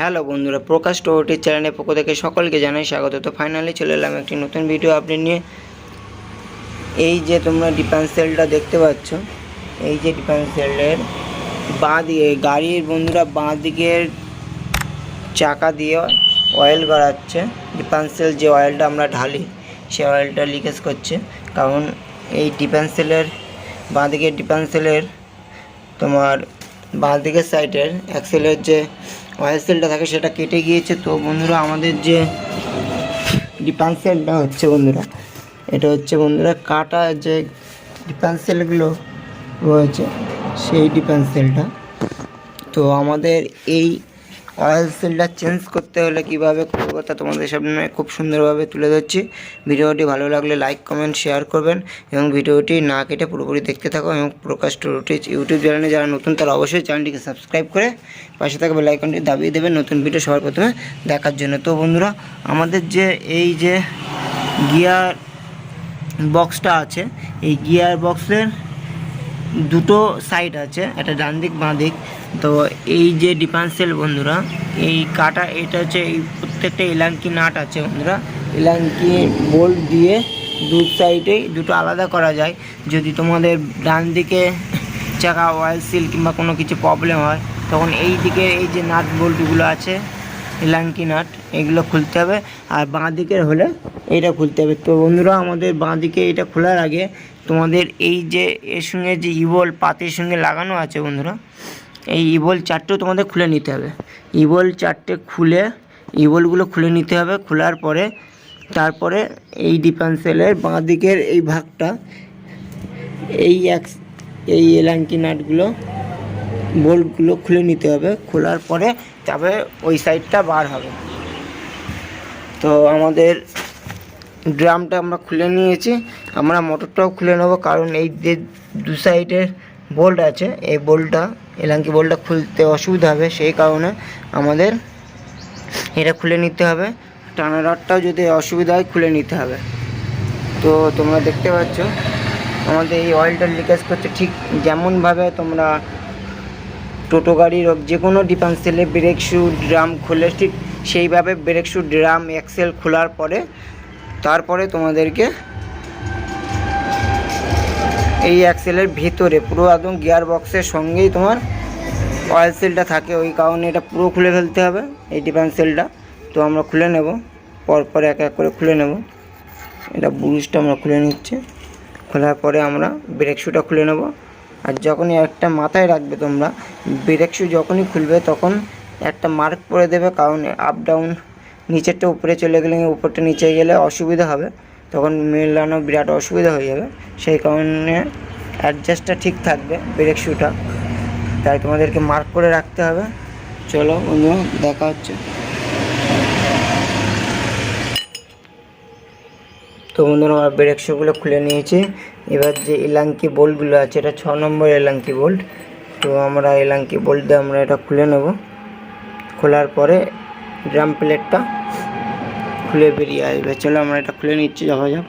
Hello বন্ধুরা, প্রকাশ টোটির চ্যানেলের পক্ষ থেকে সকলকে জানাই স্বাগত। তো ফাইনালি চলে এলাম একটি নতুন ভিডিও আপডেট নিয়ে। এই যে তোমরা ডিফেন্সেলটা দেখতে পাচ্ছ, এই যে ডিফেন্সেলের বাঁ দিকে, গাড়ির বন্ধুরা বাঁ দিকের চাকা দিয়ে অয়েল করাচ্ছে ডিফেন্সেল যে অয়েলটা আমরা ঢালি সে অয়েলটা লিকেজ করছে। কারণ এই ডিফেন্সেলের বাঁ দিকের ডিফেন্সেলের তোমার বাঁ দিকের সাইডের অ্যাক্সেলের যে অয়েল সেলটা থাকে, সেটা কেটে গিয়েছে। তো বন্ধুরা, আমাদের যে ডিফেন্সেলটা হচ্ছে বন্ধুরা, এটা হচ্ছে বন্ধুরা কাটা যে ডিফেন্সেলগুলো রয়েছে, সেই ডিফেন্সেলটা। তো আমাদের এই অয়েল সেলটা চেঞ্জ করতে হলে কীভাবে করব তা তোমাদের সামনে খুব সুন্দরভাবে তুলে ধরছি। ভিডিওটি ভালো লাগলে লাইক কমেন্ট শেয়ার করবেন এবং ভিডিওটি না কেটে পুরোপুরি দেখতে থাকো এবং প্রকাশ টুরুটি ইউটিউব চ্যানেলে যারা নতুন তারা অবশ্যই চ্যানেলটিকে সাবস্ক্রাইব করে পাশে থাকা বেল আইকনটি দাবিয়ে দেবেন নতুন ভিডিও সবার প্রথমে দেখার জন্য। তো বন্ধুরা, আমাদের যে এই যে গিয়ার বক্সটা আছে, এই গিয়ার বক্সের দুটো সাইড আছে, একটা ডান দিক, বাঁ দিক। তো এই যে ডিফারেন্সিয়াল বন্ধুরা, এই কাটা, এটা হচ্ছে এই প্রত্যেকটা এলাঙ্কি নাট আছে বন্ধুরা। এলাঙ্কি বোল্ট দিয়ে দু সাইডেই দুটো আলাদা করা যায়। যদি তোমাদের ডান দিকে চাকা অয়েল সিল কিংবা কোনো কিছু প্রবলেম হয়, তখন এই দিকে এই যে নাট বোল্টগুলো আছে এলাঙ্কি নাট, এগুলো খুলতে হবে। আর বাঁ দিকের হলে এটা খুলতে হবে। তো বন্ধুরা, আমাদের বাঁ দিকে এটা খোলার আগে তোমাদের এই যে এর সঙ্গে যে ইবল পাতের সঙ্গে লাগানো আছে বন্ধুরা, এই ইবল চারটেও তোমাদের খুলে নিতে হবে। ইবল চারটে খুলে ইবলগুলো খুলে নিতে হবে। খোলার পরে তারপরে এই ডিফেন্সেলের বাঁ দিকের এই ভাগটা, এই এক, এই এলাঙ্কি নাটগুলো, বোল্টগুলো খুলে নিতে হবে। খোলার পরে তবে ওই সাইডটা বার হবে। তো আমাদের ড্রামটা আমরা খুলে নিয়েছি। আমরা মোটরটাও খুলে নেব, কারণ এই যে দু সাইডের বোল্ট আছে, এই বোল্টটা এলাঙ্কি বোল্টটা খুলতে অসুবিধা হবে। সেই কারণে আমাদের এটা খুলে নিতে হবে। টানা রডটাও যদি অসুবিধা হয়, খুলে নিতে হবে। তো তোমরা দেখতে পাচ্ছ, আমাদের এই অয়েলটা লিকেজ করছে ঠিক যেমনভাবে তোমরা টোটো গাড়ির যে কোনো ডিফেন্সেলে ব্রেক শু ড্রাম খুলে ঠিক সেইভাবে ব্রেক শু ড্রাম, এক্সেল খোলার পরে তারপরে তোমাদেরকে এই অ্যাক্সেলের ভিতরে পুরো একদম গিয়ার বক্সের সঙ্গেই তোমার অয়েল সেলটা থাকে। ওই কারণে এটা পুরো খুলে ফেলতে হবে, এই ডিফেন্স সেলটা তো আমরা খুলে নেব, পরপর এক এক করে খুলে নেব। এটা ব্রুজটা আমরা খুলে নিচ্ছি। খোলার পরে আমরা ব্রেক শুটা খুলে নেব। আর যখনই একটা মাথায় রাখবে তোমরা ব্রেক শু যখনই খুলবে তখন একটা মার্ক করে দেবে, কারণ আপ ডাউন নিচেরটা উপরে চলে গেলে উপরটা নিচে গেলে অসুবিধা হবে। তখন মেলানো বিরাট অসুবিধা হয়ে যাবে। সেই কারণে অ্যাডজাস্টটা ঠিক থাকবে ব্রেক শুটা তাই তোমাদেরকে মার্ক করে রাখতে হবে। চলো বন্ধু দেখা হচ্ছে। তো বন্ধুরা, আমরা ব্রেক শুগুলো খুলে নিয়েছি। এবার যে এলাঙ্কি বোল্টগুলো আছে, এটা ছ নম্বর এলাঙ্কি বোল্ট তো আমরা এলাঙ্কি বোল্ট দিয়ে আমরা এটা খুলে নেব। খোলার পরে ড্রাম প্লেটটা খুলে বেরিয়ে আসবে। চলো আমরা এটা খুলে নিচ্ছি যাওয়া যাক।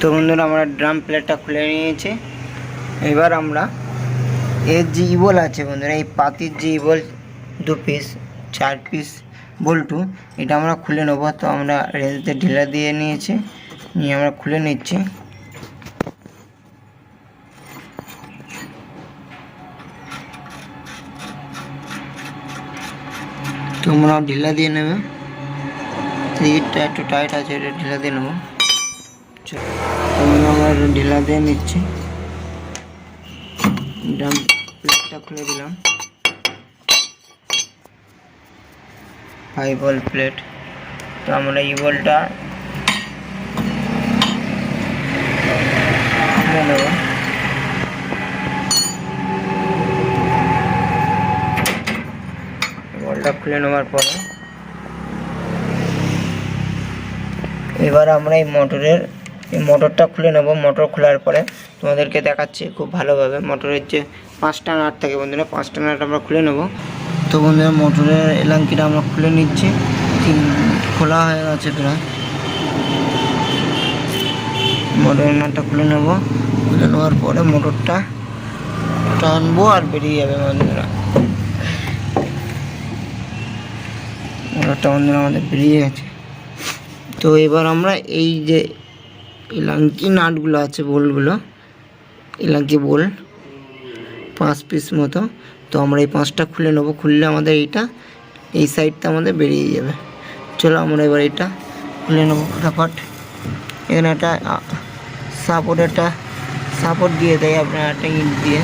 তো বন্ধুরা, আমরা ড্রাম প্লেটটা খুলে নিয়েছি। এবার আমরা এর যে ইবল আছে বন্ধুরা, এই পাতির যে ইবল দু পিস চার পিস বল্টু, এটা আমরা খুলে নেব। তো আমরা রেলতে ঢিলা দিয়ে নিয়েছি, নিয়ে আমরা খুলে নিচ্ছি। তোমরা ঢিলা দিয়ে নেবে। ইটটা একটু টাইট আছে, এটা ঢিলা দিয়ে নেব। তোমরা আমরা ঢিলা দিয়ে নিচ্ছি। ড্রাম প্লেটটা খুলে দিলাম। হাই বল প্লেট তো আমরা এই বলটা নেব। বলটা খুলে নেওয়ার পরে এবার আমরা এই মোটরের, এই মোটরটা খুলে নেব। মোটর খোলার পরে তোমাদেরকে দেখাচ্ছি খুব ভালোভাবে। মোটরের যে পাঁচটা নাট থাকে বন্ধুরা, পাঁচটা নাট আমরা খুলে নেব। তো বন্ধুরা মোটরের এলাঙ্কিটা আমরা খুলে নিচ্ছি। তিন- খোলা হয়ে গেছে প্রায়। মোটরের নাটটা খুলে নেব। খুলে নেওয়ার পরে মোটরটা টানবো আর বেরিয়ে যাবে বন্ধুরা মোটরটা বন্ধুরা আমাদের বেরিয়ে গেছে। তো এবার আমরা এই যে ইলাঙ্কি নাটগুলো আছে বোলগুলো ইলাঙ্কি বোল, পাঁচ পিস মতো তো আমরা এই পাঁচটা খুলে নেব। খুললে আমাদের এইটা, এই সাইডটা আমাদের বেরিয়ে যাবে। চলো আমরা এবার এটা খুলে নেব ফটাফট। এখানে একটা সাপোর্ট একটা সাপোর্ট দিয়ে দেয় আপনার একটা ইট দিয়ে।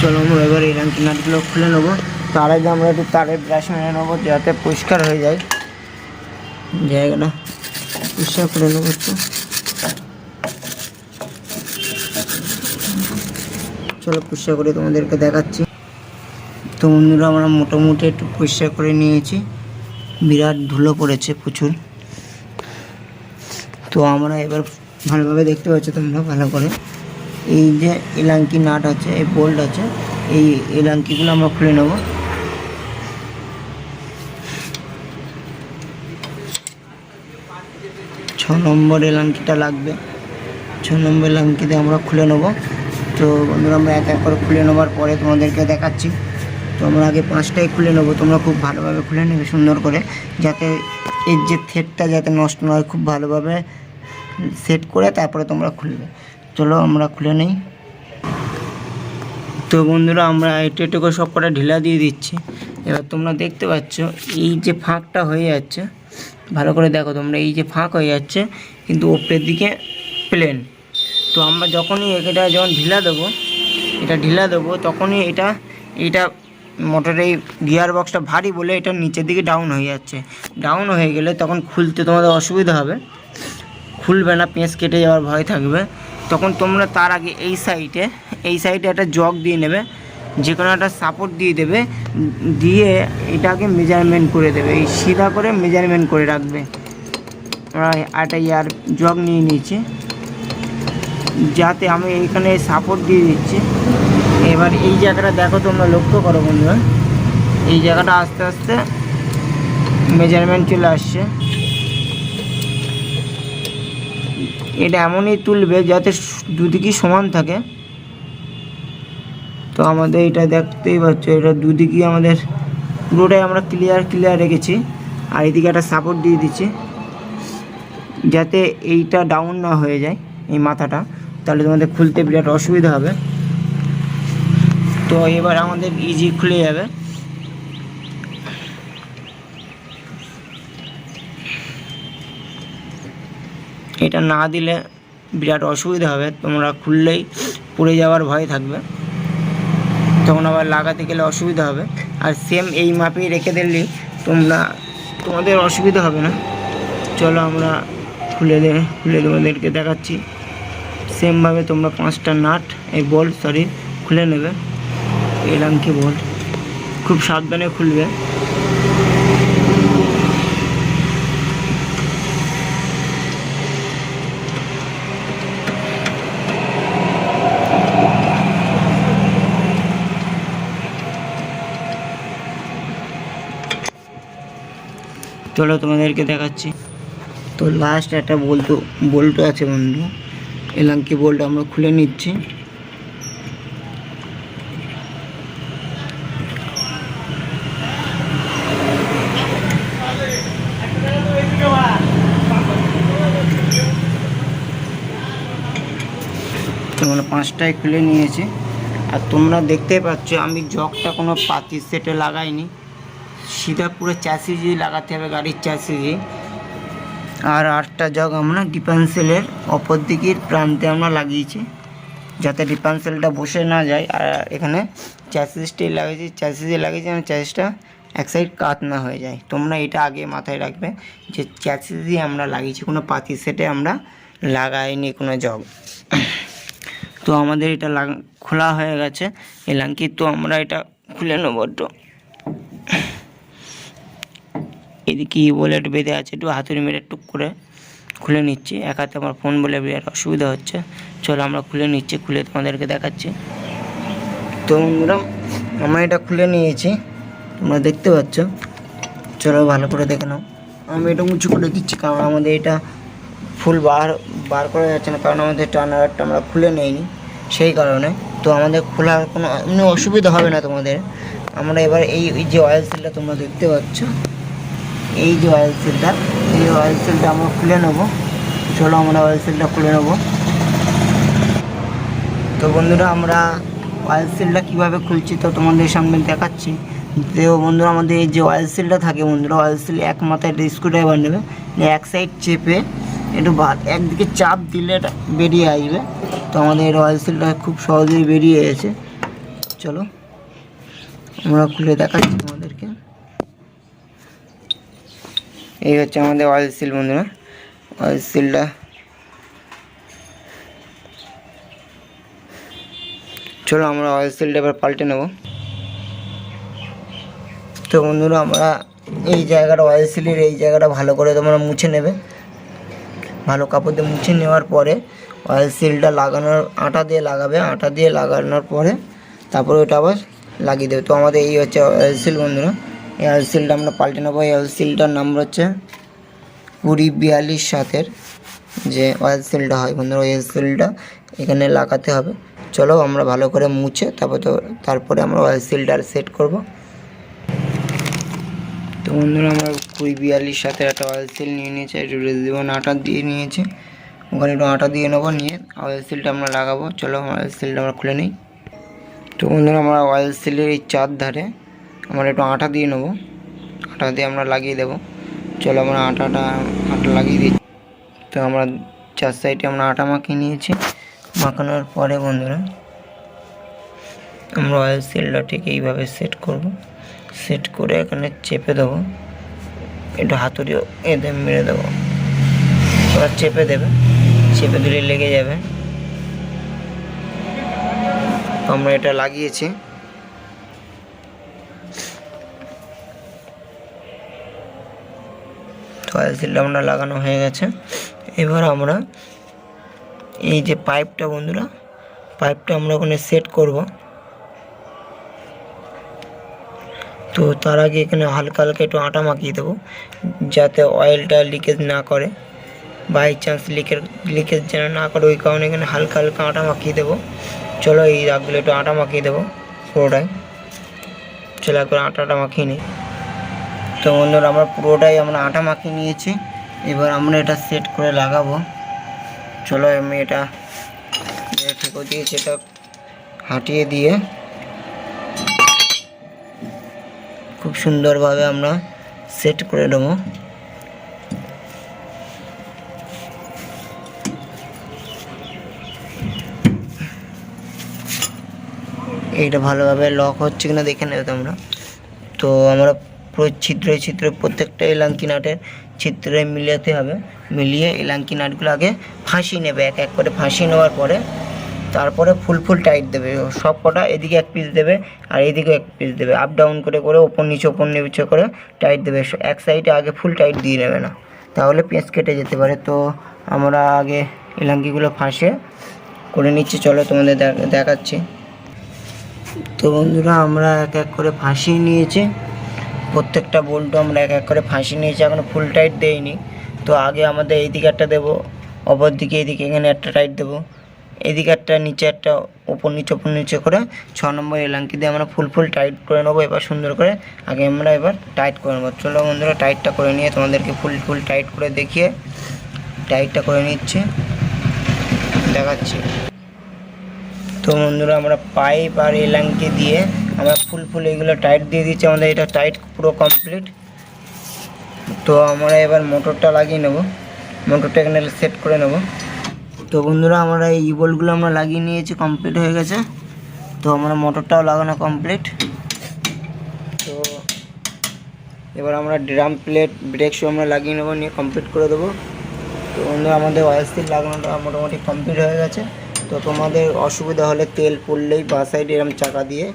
চলো আমরা এবার এই রাঙ্কি নাটগুলো খুলে নেব। তার আগে আমরা একটু তারের ব্রাশ মেরে নেব যাতে পরিষ্কার হয়ে যায়। জায়গাটা পরিষ্কার করে নেব একটু। চলো পরিষ্কার করে তোমাদেরকে দেখাচ্ছি। তো বন্ধুরা, আমরা মোটামুটি একটু পরিষ্কার করে নিয়েছি। বিরাট ধুলো পড়েছে প্রচুর। তো আমরা এবার ভালোভাবে দেখতে পাচ্ছি তোমরা, ভালো করে। এই যে এলাঙ্কি নাট আছে, এই বোল্ট আছে, এই এলাঙ্কিগুলো আমরা খুলে নেব। ছ নম্বর এলাঙ্কিটা লাগবে। ছ নম্বর এলাঙ্কিতে আমরা খুলে নেব। তো বন্ধুরা, আমরা এক এক করে খুলে নেওয়ার পরে তোমাদেরকে দেখাচ্ছি। তো আমরা আগে পাঁচটাই খুলে নেব, তোমরা খুব ভালোভাবে খুলে নেবে সুন্দর করে, যাতে এর যে থ্রেডটা যাতে নষ্ট না হয়, খুব ভালোভাবে সেট করে তারপরে তোমরা খুলবে। চলো, আমরা খুলে নেই। তো বন্ধুরা, আমরা একটু একটু করে সব কটা ঢিলা দিয়ে দিচ্ছি। এবার তোমরা দেখতে পাচ্ছ, এই যে ফাঁকটা হয়ে যাচ্ছে। ভালো করে দেখো তোমরা, এই যে ফাঁক হয়ে যাচ্ছে, কিন্তু ওপরের দিকে প্লেন তো আমরা যখনই এটা যখন ঢিলা দেবো, এটা ঢিলা দেবো, তখনই এটা এটা মোটরের এই গিয়ার বক্সটা ভারী বলে এটা নিচের দিকে ডাউন হয়ে যাচ্ছে। ডাউন হয়ে গেলে তখন খুলতে তোমাদের অসুবিধা হবে। খুলবে না, পেঁচ কেটে যাওয়ার ভয় থাকবে। তখন তোমরা তার আগে এই সাইডে এই সাইডে একটা জগ দিয়ে নেবে। যে কোনো একটা সাপোর্ট দিয়ে দেবে। দিয়ে এটাকে মেজারমেন্ট করে দেবে। এই সিধা করে মেজারমেন্ট করে রাখবে। আমরা একটা ইয়ার জগ নিয়ে নিয়েছি। যাতে আমি এইখানে সাপোর্ট দিয়ে দিচ্ছি। এবার এই জায়গাটা দেখো তোমরা লক্ষ্য করো বন্ধুরা। এই জায়গাটা আস্তে আস্তে মেজারমেন্ট চলে আসছে। এটা এমনই তুলবে যাতে দুদিকই সমান থাকে। তো আমাদের এটা দেখতেই পাচ্ছ, এটা দুদিকই আমাদের পুরোটাই আমরা ক্লিয়ার ক্লিয়ার রেখেছি। আর এদিকে একটা সাপোর্ট দিয়ে দিচ্ছি। যাতে এইটা ডাউন না হয়ে যায়, এই মাথাটা। তাহলে তোমাদের খুলতে বিরাট অসুবিধা হবে। তো এবার আমাদের ইজি খুলে যাবে। এটা না দিলে বিরাট অসুবিধা হবে। তোমরা খুললেই পড়ে যাওয়ার ভয় থাকবে। তখন আবার লাগাতে গেলে অসুবিধা হবে। আর সেম এই মাপেই রেখে দিলে তোমরা, তোমাদের অসুবিধা হবে না। চলো আমরা খুলে দে, খুলে তোমাদেরকে দেখাচ্ছি। সেমভাবে তোমরা পাঁচটা নাট, এই বোল্ট সরি খুলে নেবে। এলাম কি বোল্ট খুব সাবধানে খুলবে। চলো তোমাদেরকে দেখাচ্ছি। তো লাস্ট একটা বলতো বল্টু আছে বন্ধু। এলাঙ্কি বোল্ট আমরা খুলে নিচ্ছি। পাঁচটায় খুলে নিয়েছি। আর তোমরা দেখতেই পাচ্ছ, আমি জগটা কোনো পাতি সেটে লাগাইনি। সিধা পুরো চ্যাসিজি লাগাতে হবে, গাড়ির চ্যাসিজি আর আটটা জগ আমরা ডিপেন্সেলের অপর দিকের প্রান্তে আমরা লাগিয়েছি। যাতে ডিপেন্সেলটা বসে না যায়। আর এখানে চ্যাসিসটি লাগিয়েছি। চ্যাসিসে লাগিয়েছি মানে চ্যাসিসটা এক সাইড কাত না হয়ে যায়। তোমরা এটা আগে মাথায় রাখবে যে চ্যাসিসই আমরা লাগিয়েছি। কোনো পাতি সেটে আমরা লাগাইনি কোনো জগ। তো আমাদের এটা খোলা হয়ে গেছে। এলাঙ্কি তো আমরা এটা খুলে নেব একটু। এদিকে বলেট বেঁধে আছে, একটু হাতুড়ি মেরে টুক করে খুলে নিচ্ছি। এক হাতে আমার ফোন বলে বিরাট অসুবিধা হচ্ছে। চলো আমরা খুলে নিচ্ছি, খুলে তোমাদেরকে দেখাচ্ছি। তো বন্ধুরা আমরা এটা খুলে নিয়েছি। তোমরা দেখতে পাচ্ছ? চলো ভালো করে দেখে নাও। আমি এটা উঁচু করে দিচ্ছি, কারণ আমাদের এটা ফুল বার বার করা যাচ্ছে না, কারণ আমাদের টার্নারটা আমরা খুলে নেইনি সেই কারণে। তো আমাদের খোলার কোনো এমনি অসুবিধা হবে না তোমাদের। আমরা এবার এই এই যে অয়েল সিলটা তোমরা দেখতে পাচ্ছ এই যে অয়েল সেলটা এই অয়েল সিলটা আমরা খুলে নেব। চলো আমরা অয়েল সিলটা খুলে নেব। তো বন্ধুরা, আমরা অয়েল সিলটা কীভাবে খুলছি তো তোমাদের সামনে দেখাচ্ছি। তো বন্ধুরা, আমাদের এই যে অয়েল সেলটা থাকে বন্ধুরা অয়েল সিল এক মাথায় স্ক্রু ড্রাইভার নেবে। এক সাইড চেপে একটু একদিকে চাপ দিলে এটা বেরিয়ে আসবে। তো আমাদের অয়েল সিলটা খুব সহজেই বেরিয়ে এসেছে। চলো, আমরা খুলে দেখাচ্ছি তোমাদেরকে এই হচ্ছে আমাদের অয়েল সিল বন্ধুরা। অয়েল সিলটা চলো আমরা অয়েল সিলটা এবার পাল্টে নেব। তো বন্ধুরা, আমরা এই জায়গাটা অয়েল সিলের এই জায়গাটা ভালো করে তোমরা মুছে নেবে। ভালো কাপড় দিয়ে মুছে নেওয়ার পরে অয়েল সিলটা লাগানোর আটা দিয়ে লাগাবে। আটা দিয়ে লাগানোর পরে তারপরে ওটা আবার লাগিয়ে দেবে। তো আমাদের এই হচ্ছে অয়েল সিল বন্ধুরা। অয়েল সিলটা আমরা পাল্টে নেব। এই সিলটার নাম্বার হচ্ছে কুড়ি বিয়াল্লিশ সাতের যে অয়েল সিলটা হয়। বন্ধুরা অয়েল সিলটা এখানে লাগাতে হবে। চলো আমরা ভালো করে মুছে তারপর তো, তারপরে আমরা অয়েল সিলটা সেট করব। তো বন্ধুরা, আমরা কুড়ি বিয়াল্লিশ সাথে একটা অয়েল সিল নিয়ে নিয়েছি। একটু রেজিবন আটা দিয়ে নিয়েছি। ওখানে একটু আটা দিয়ে নেব, নিয়ে অয়েল সিলটা আমরা লাগাবো। চলো অয়েল সিলটা আমরা খুলে নিই। তো বন্ধুরা, আমরা অয়েল সিলের এই চার ধারে আমরা একটু আটা দিয়ে নেব। আটা দিয়ে আমরা লাগিয়ে দেবো। চলো আমরা আটাটা, আটা লাগিয়ে দিই। তো আমরা চার সাইডে আমরা আটা মাখিয়ে নিয়েছি। মাখানোর পরে বন্ধুরা, আমরা অয়েল সিলটা ঠিক এইভাবে সেট করব। সেট করে এখানে চেপে দেবো। একটু হাতুড়ি এতে মেরে দেবো। ওরা চেপে দেবে। চেপে দিলে লেগে যাবে। আমরা এটা লাগিয়েছি। তো অয়েল আমরা লাগানো হয়ে গেছে। এবার আমরা এই যে পাইপটা বন্ধুরা, পাইপটা আমরা ওখানে সেট করব। তো তার আগে এখানে হালকা হালকা একটু আটা মাখিয়ে দেবো, যাতে অয়েলটা লিকেজ না করে। বাই চান্স লিকের লিকেজ যেন না করে, ওই কারণে এখানে হালকা হালকা আটা মাখিয়ে দেবো। চলো এই দাগগুলো একটু আটা মাখিয়ে দেবো পুরোটাই। চলো একবার আটাটা মাখিয়ে নিই। তো বন্ধুরা, আমরা পুরোটাই আমরা আটা মাখিয়ে নিয়েছি। এবার আমরা এটা সেট করে লাগাবো। চলো আমি এটা ঠিক দিয়েছি এটা হাঁটিয়ে দিয়ে খুব সুন্দরভাবে আমরা সেট করে নেব। এইটা ভালোভাবে লক হচ্ছে কিনা দেখে নেবে তোমরা। তো আমরা পুরো ছিদ্রে ছিদ্রে, প্রত্যেকটা এলাঙ্কি নাটের ছিদ্রে মিলাতে হবে। মিলিয়ে এলাঙ্কি নাটগুলো আগে ফাঁসি নেবে, এক এক করে ফাঁসি নেওয়ার পরে। তারপরে ফুল ফুল টাইট দেবে, সব কটা এদিকে এক পিস দেবে আর এদিকে এক পিস দেবে। আপ ডাউন করে করে, ওপর নিচে ওপর নিচে করে টাইট দেবে। এক সাইডে আগে ফুল টাইট দিয়ে নেবে না। তাহলে পেঁচ কেটে যেতে পারে। তো আমরা আগে এলাঙ্কিগুলো ফাঁসে করে নিচ্ছি। চলো তোমাদের দেখাচ্ছি। তো বন্ধুরা, আমরা এক এক করে ফাঁসিয়ে নিয়েছি। প্রত্যেকটা বোল্টও আমরা এক এক করে ফাঁসি নিয়েছি, এখনও ফুল টাইট দেইনি। তো আগে আমাদের এই দিকে একটা দেবো, অপর দিকে এইদিকে এখানে একটা টাইট দেবো। এদিকে একটা নিচে একটা ওপর নিচে ওপর নিচে করে ছ নম্বর এলাঙ্কি দিয়ে আমরা ফুল ফুল টাইট করে নেব, এবার সুন্দর করে আগে আমরা এবার টাইট করে নেব। চলো বন্ধুরা টাইটটা করে নিয়ে তোমাদেরকে ফুল ফুল টাইট করে দেখিয়ে টাইটটা করে নিচ্ছি, দেখাচ্ছি। তো বন্ধুরা, আমরা পাইপ আর এলাঙ্কি দিয়ে আমরা ফুল ফুল এগুলো টাইট দিয়ে দিচ্ছি, আমাদের এটা টাইট পুরো কমপ্লিট তো আমরা এবার মোটরটা লাগিয়ে নেব। মোটরটা এখানে সেট করে নেব। তো বন্ধুরা, আমরা এই ইবলগুলো আমরা লাগিয়ে নিয়েছি কমপ্লিট হয়ে গেছে। তো আমরা মোটরটাও লাগানো কমপ্লিট তো এবার আমরা ড্রাম প্লেট ব্রেক শু আমরা লাগিয়ে নেব, নিয়ে কমপ্লিট করে দেবো। তো বন্ধুরা, আমাদের ওয়াইসিল লাগানোটা মোটামুটি কমপ্লিট হয়ে গেছে। তো তোমাদের অসুবিধা হলে তেল পড়লেই বা সাইডে এরম চাকা দিয়ে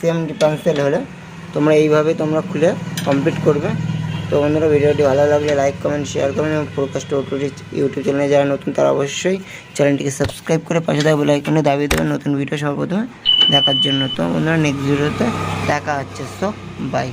সেম ডিফারেন্সিয়াল হলে তোমরা এইভাবে তোমরা খুলে কমপ্লিট করবে। তো বন্ধুরা, ভিডিওটি ভালো লাগলে লাইক কমেন্ট শেয়ার করবেন এবং প্রকাশটা ওটুটি ইউটিউব চ্যানেলে যারা নতুন, তারা অবশ্যই চ্যানেলটিকে সাবস্ক্রাইব করে পাশে থাকবে লাইকনে দাবি দেবেন। নতুন ভিডিও সর্বপ্রথমে দেখার জন্য। তো বন্ধুরা নেক্সট ভিডিওতে দেখা হচ্ছে। So by